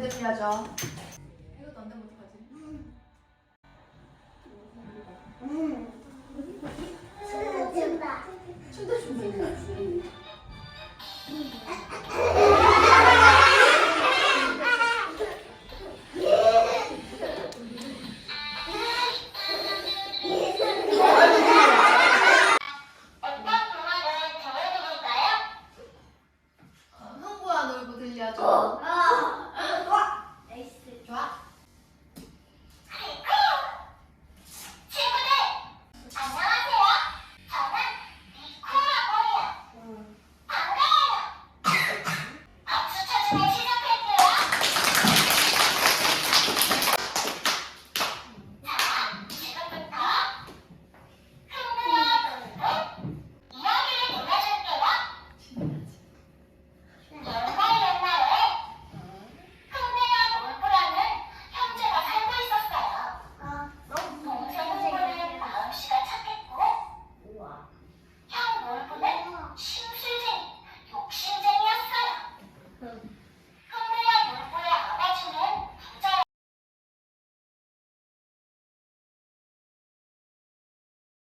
해드려야죠. 이것도 안 되면 어떡하지? 춤도 춤도 들려줘. 어. 어.